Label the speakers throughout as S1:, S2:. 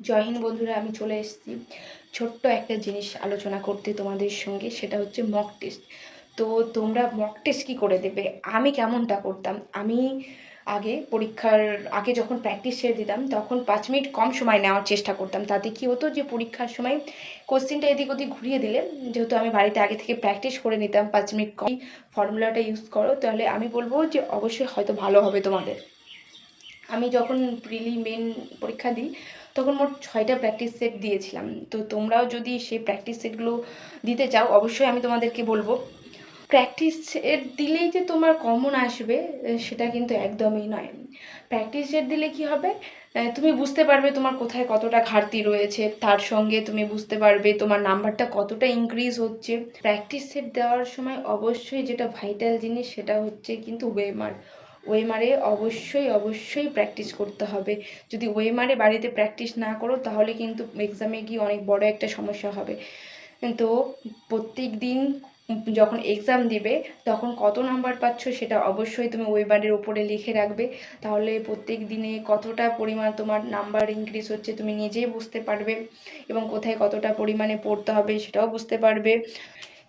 S1: জয় হিন্দ বন্ধুরা, আমি চলে এসেছি। ছোট্ট একটা জিনিস আলোচনা করতে তোমাদের সঙ্গে, সেটা হচ্ছে মক টেস্ট তো তোমরা মক টেস্ট কী করে দেবে? আমি কেমনটা করতাম? আমি আগে পরীক্ষার, আগে যখন প্র্যাকটিস ছেড়ে দিতাম, তখন পাঁচ মিনিট কম সময় নেওয়ার চেষ্টা করতাম। তাতে কী হতো যে, পরীক্ষার সময় কোশ্চেনটা এদিক ওদিক ঘুরিয়ে দিলে, যেহেতু আমি বাড়িতে আগে থেকে প্র্যাকটিস করে নিতাম, পাঁচ মিনিট কম ফর্মুলাটা ইউজ করো, তাহলে আমি বলব যে, অবশ্যই হয়তো ভালো হবে তোমাদের। আমি যখন প্রিলি মেন পরীক্ষা দিই, তখন মোট ছয়টা প্র্যাকটিস সেট দিয়েছিলাম। তো তোমরাও যদি সেই প্র্যাকটিস সেটগুলো দিতে চাও, অবশ্যই আমি তোমাদেরকে বলব। প্র্যাকটিস সেট দিলেই যে তোমার কমন আসবে সেটা কিন্তু একদমই নয়। প্র্যাকটিস সেট দিলে কি হবে? তুমি বুঝতে পারবে তোমার কোথায় কতটা ঘাটতি রয়েছে, তার সঙ্গে তুমি বুঝতে পারবে তোমার নাম্বারটা কতটা ইনক্রিজ হচ্ছে। প্র্যাকটিস সেট দেওয়ার সময় অবশ্যই যেটা ভাইটাল জিনিস সেটা হচ্ছে কিন্তু ওয়েমার ওয়েমারে অবশ্যই অবশ্যই প্র্যাকটিস করতে হবে। যদি ওয়েমারে বাড়িতে প্র্যাকটিস না করো, তাহলে কিন্তু এক্সামে গিয়ে অনেক বড় একটা সমস্যা হবে। তো প্রত্যেক দিন যখন এক্সাম দিবে, তখন কত নাম্বার পাচ্ছ সেটা অবশ্যই তুমি ওয়েবারের ওপরে লিখে রাখবে। তাহলে প্রত্যেক দিনে কতটা পরিমাণ তোমার নাম্বার ইনক্রিজ হচ্ছে তুমি নিজেই বুঝতে পারবে এবং কোথায় কতটা পরিমাণে পড়তে হবে সেটাও বুঝতে পারবে।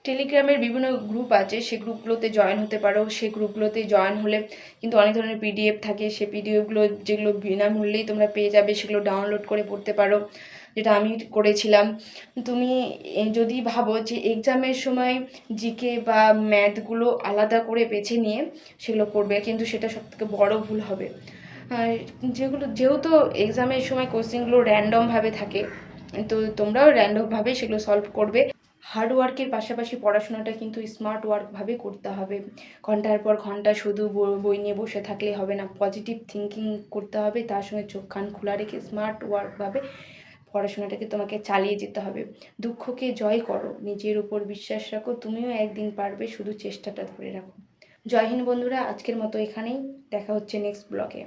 S1: টেলিগ্রামের বিভিন্ন গ্রুপ আছে, সে গ্রুপগুলোতে জয়েন হতে পারো। সে গ্রুপগুলোতে জয়েন হলে কিন্তু অনেক ধরনের পিডিএফ থাকে। সে পিডিএফগুলো যেগুলো বিনামূল্যেই তোমরা পেয়ে যাবে, সেগুলো ডাউনলোড করে পড়তে পারো, যেটা আমি করেছিলাম। তুমি যদি ভাবো যে এক্সামের সময় জিকে বা ম্যাথগুলো আলাদা করে বেছে নিয়ে সেগুলো করবে, কিন্তু সেটা সবথেকে বড় ভুল হবে। যেগুলো, যেহেতু এক্সামের সময় কোশ্চেনগুলো র্যান্ডমভাবে থাকে, তো তোমরাও র্যান্ডমভাবে সেগুলো সলভ করবে। হার্ড ওয়ার্কের পাশাপাশি পড়াশোনাটা কিন্তু স্মার্ট ওয়ার্কভাবে করতে হবে। ঘণ্টার পর ঘণ্টা শুধু বই নিয়ে বসে থাকলে হবে না পজিটিভ থিঙ্কিং করতে হবে, তার সঙ্গে চোখ কান খোলা রেখে স্মার্ট ওয়ার্কভাবে পড়াশোনাটাকে তোমাকে চালিয়ে যেতে হবে। দুঃখকে জয় করো, নিজের উপর বিশ্বাস রাখো, তুমিও একদিন পারবে শুধু চেষ্টাটা ধরে রাখো। জয় হিন্দ বন্ধুরা, আজকের মতো এখানেই, দেখা হচ্ছে নেক্সট ব্লগে